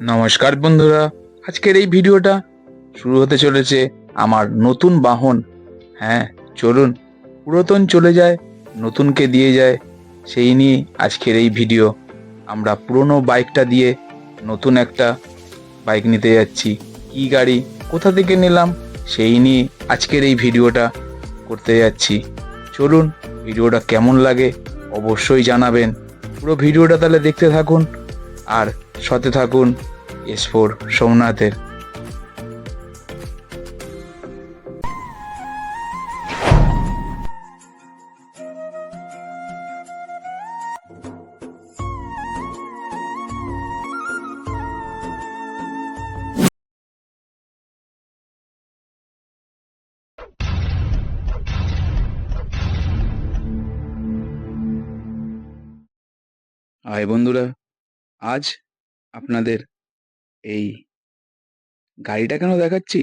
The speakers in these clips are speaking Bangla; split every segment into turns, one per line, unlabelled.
নমস্কার বন্ধুরা, আজকের এই ভিডিওটা শুরু হতে চলেছে আমার নতুন বাহন। হ্যাঁ চলুন, পুরাতন চলে যায়, নতুনকে দিয়ে যায়, সেই নিয়ে আজকের এই ভিডিও। আমরা পুরনো বাইকটা দিয়ে নতুন একটা বাইক নিতে যাচ্ছি। কি গাড়ি, কোথা থেকে নিলাম, সেই নিয়ে আজকের এই ভিডিওটা করতে যাচ্ছি। চলুন, ভিডিওটা কেমন লাগে অবশ্যই জানাবেন। পুরো ভিডিওটা তাহলে দেখতে থাকুন। আর সাথে থাকুন এস ফোর সোমনাথের। হাই বন্ধুরা আজ আপনাদের এই গাড়িটা কেন দেখাচ্ছি?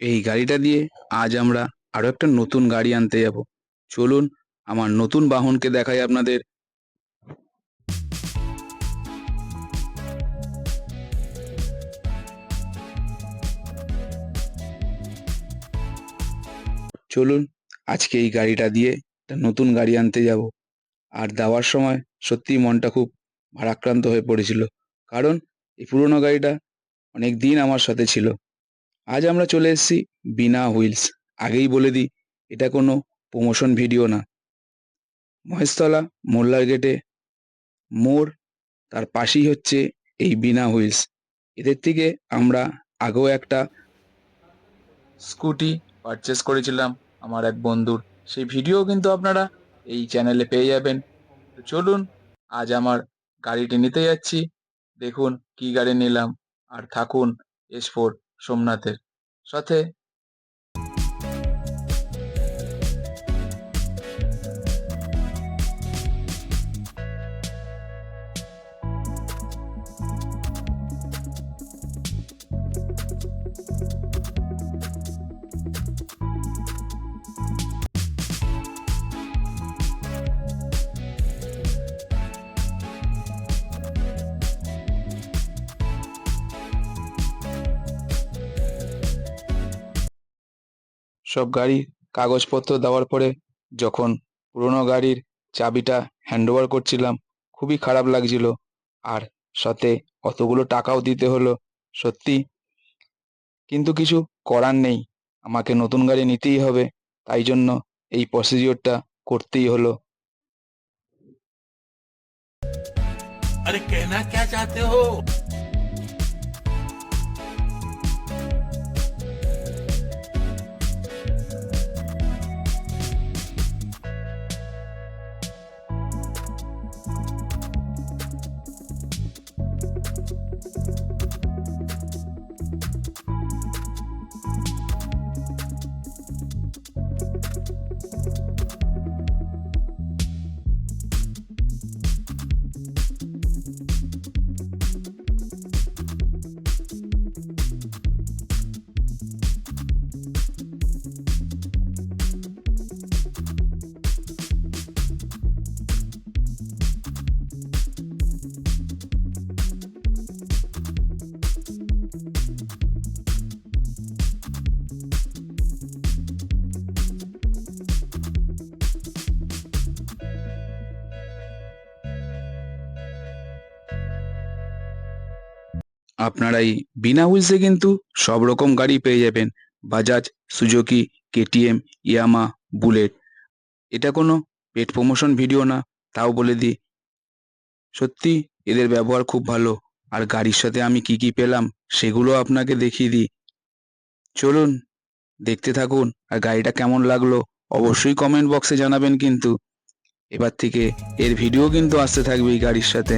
এই গাড়িটা দিয়ে আজ আমরা আরও একটা নতুন গাড়ি আনতে যাব। চলুন, আমার নতুন বাহনকে দেখাই আপনাদের। চলুন, আজকে এই গাড়িটা দিয়ে একটা নতুন গাড়ি আনতে যাব। আর দেওয়ার সময় সত্যি মনটা খুব ভারাক্রান্ত হয়ে পড়েছিল। কারণ এই পুরোনো গাড়িটা অনেক দিন আমার সাথে ছিল। আজ আমরা চলে এসেছি বিনা হুইলস। আগেই বলে দিই, এটা কোনো প্রমোশন ভিডিও না। মহেশতলা মোল্লার গেটে মোড়, তার পাশেই হচ্ছে এই বিনা হুইলস। এদের থেকে আমরা আগেও একটা স্কুটি পারচেস করেছিলাম আমার এক বন্ধুর। সেই ভিডিও কিন্তু আপনারা এই চ্যানেলে পেয়ে যাবেন। তো চলুন, আজ আমার গাড়িটি নিতে যাচ্ছি। দেখুন কি গাড়ি নিলাম। আর থাকুন এস ফোর সোমনাথের। সাথে সব গাড়ির কাগজপত্র দেওয়ার পরে যখন পুরোনো গাড়ির চাবিটা হ্যান্ডওভার করছিলাম খুবই খারাপ লাগছিল আর সাথে অতগুলো টাকাও দিতে হলো সত্যি কিন্তু কিছু করার নেই আমাকে নতুন গাড়ি নিতেই হবে তাই জন্য এই প্রসিডিওরটা করতেই হলো
अरे कहना क्या चाहते हो
আপনারা এই বিনা হুইলসে কিন্তু সব রকম গাড়ি পেয়ে যাবেন। Bajaj, Suzuki, KTM, Yamaha, bullet. এটা কোনো পেট প্রমোশন ভিডিও না, তাও বলে দিই। সত্যি, এদের ব্যবহার খুব ভালো। আর গাড়ির সাথে আমি কি কি পেলাম, সেগুলো আপনাকে দেখিয়ে দিই। চলুন, দেখতে থাকুন, আর গাড়িটা কেমন লাগল, অবশ্যই কমেন্ট বক্সে জানাবেন কিন্তু। এবার থেকে এর ভিডিও কিন্তু আসতে থাকবে এই গাড়ির সাথে।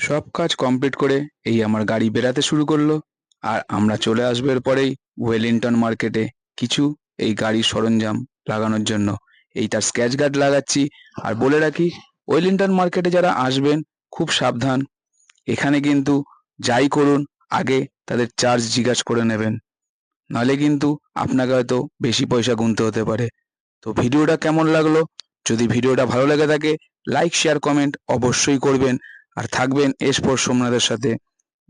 সব কাজ কমপ্লিট করে এই আমার গাড়ি বেরাতে শুরু করল। আর আমরা চলে আসব এরপরেই ওয়েলিংটন মার্কেটে কিছু এই গাড়ির সরঞ্জাম লাগানোর জন্য। এই তার স্ক্যাচ গার্ড লাগাচ্ছি। আর বলে রাখি, ওয়েলিংটন মার্কেটে যারা আসবেন, খুব সাবধান। এখানে কিন্তু যাই করুন, আগে তাদের চার্জ জিজ্ঞাসা করে নেবেন। নাহলে কিন্তু আপনাকে হয়তো বেশি পয়সা গুনতে হতে পারে। তো ভিডিওটা কেমন লাগল? যদি ভিডিওটা ভালো লেগে থাকে, লাইক, শেয়ার, কমেন্ট অবশ্যই করবেন। আর থাকবেন এসপর সোমনাথের সাথে।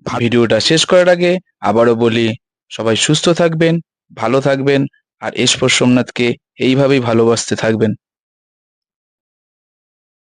ভিডিওটা শেষ করার আগে আবারও বলি, সবাই সুস্থ থাকবেন, ভালো থাকবেন, আর এসপর সোমনাথকে এইভাবেই ভালোবাসতে থাকবেন।